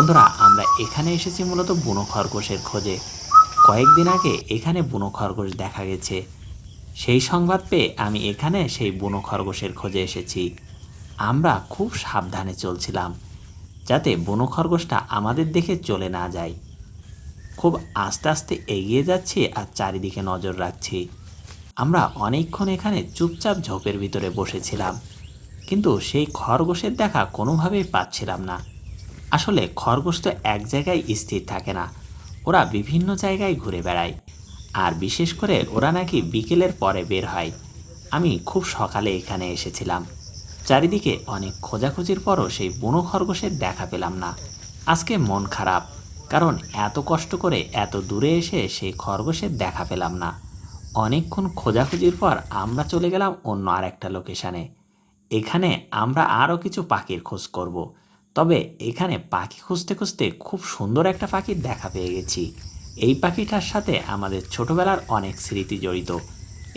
বন্ধুরা, আমরা এখানে এসেছি মূলত বুনো খরগোশের খোঁজে। কয়েকদিন আগে এখানে বুনো খরগোশ দেখা গেছে। সেই সংবাদ পেয়ে আমি এখানে সেই বুনো খরগোশের খোঁজে এসেছি। আমরা খুব সাবধানে চলছিলাম, যাতে বুনো খরগোশটা আমাদের দেখে চলে না যায়। খুব আস্তে আস্তে এগিয়ে যাচ্ছি আর চারিদিকে নজর রাখছি। আমরা অনেকক্ষণ এখানে চুপচাপ ঝোপের ভিতরে বসেছিলাম, কিন্তু সেই খরগোশের দেখা কোনোভাবেই পাচ্ছিলাম না। আসলে খরগোশ তো এক জায়গায় স্থির থাকে না। ওরা বিভিন্ন জায়গায় ঘুরে বেড়ায়। আর বিশেষ করে ওরা নাকি বিকেলের পরে বের হয়। আমি খুব সকালে এখানে এসেছিলাম। চারিদিকে অনেক খোঁজাখুঁজির পরও সেই বুনো খরগোশের দেখা পেলাম না। আজকে মন খারাপ, কারণ এত কষ্ট করে এত দূরে এসে সেই খরগোশের দেখা পেলাম না। অনেকক্ষণ খোঁজাখুঁজির পর আমরা চলে গেলাম অন্য আরেকটা লোকেশানে। এখানে আমরা আরও কিছু পাখির খোঁজ করব। তবে এখানে পাখি খুঁজতে খুঁজতে খুব সুন্দর একটা পাখি দেখা পেয়ে গেছি। এই পাখিটার সাথে আমাদের ছোটবেলার অনেক স্মৃতি জড়িত।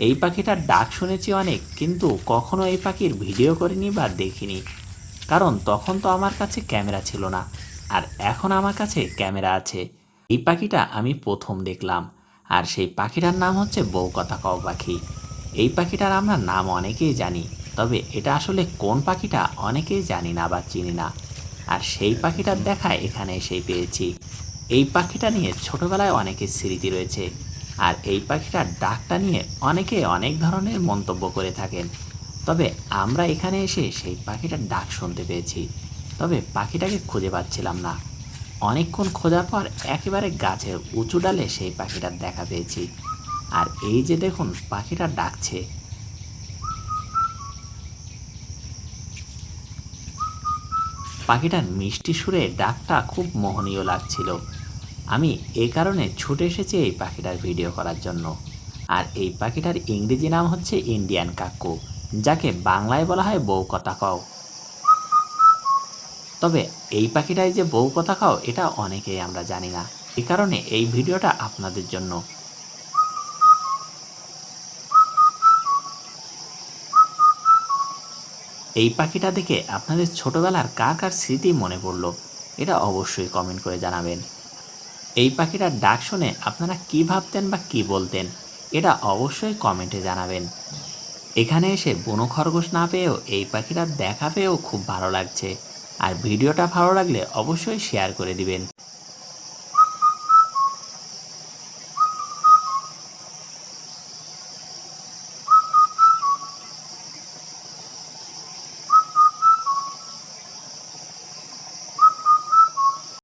এই পাখিটার ডাক শুনেছি অনেক, কিন্তু কখনো এই পাখির ভিডিও করিনি বা দেখিনি। কারণ তখন তো আমার কাছে ক্যামেরা ছিল না, আর এখন আমার কাছে ক্যামেরা আছে। এই পাখিটা আমি প্রথম দেখলাম, আর সেই পাখিটার নাম হচ্ছে বউ কথা কও পাখি। এই পাখিটার আমরা নাম অনেকেই জানি, তবে এটা আসলে কোন পাখিটা অনেকেই জানি না বা চিনি না। আর সেই পাখিটার দেখা এখানে এসেই পেয়েছি। এই পাখিটা নিয়ে ছোটবেলায় অনেকের স্মৃতি রয়েছে আর এই পাখিটার ডাকটা নিয়ে অনেকে অনেক ধরনের মন্তব্য করে থাকেন। তবে আমরা এখানে এসে সেই পাখিটার ডাক শুনতে পেয়েছি। তবে পাখিটাকে খুঁজে পাচ্ছিলাম না। অনেকক্ষণ খোঁজার পর একেবারে গাছের উঁচু ডালে সেই পাখিটার দেখা পেয়েছি। আর এই যে দেখুন, পাখিটা ডাকছে। পাখিটার মিষ্টি সুরে ডাকটা খুব মোহনীয় লাগছিল। আমি এ কারণে ছুটে এসেছি এই পাখিটার ভিডিও করার জন্য। আর এই পাখিটার ইংরেজি নাম হচ্ছে ইন্ডিয়ান কাকু, যাকে বাংলায় বলা হয় বউ কথা কও। তবে এই পাখিটাই যে বউ কথা খাও এটা অনেকেই আমরা জানি না। এই কারণে এই ভিডিওটা আপনাদের জন্য এই পাখিটা দেখে আপনাদের ছোটবেলার কার কার স্মৃতি মনে পড়ল, এটা অবশ্যই কমেন্ট করে জানাবেন। এই পাখিটার ডাক শুনে আপনারা কী ভাবতেন বা কী বলতেন, এটা অবশ্যই কমেন্টে জানাবেন। এখানে এসে বুনো খরগোশ না পেয়েও এই পাখিটার দেখা পেয়েও খুব ভালো লাগছে। আর ভিডিওটা ভালো লাগলে অবশ্যই শেয়ার করে দিবেন।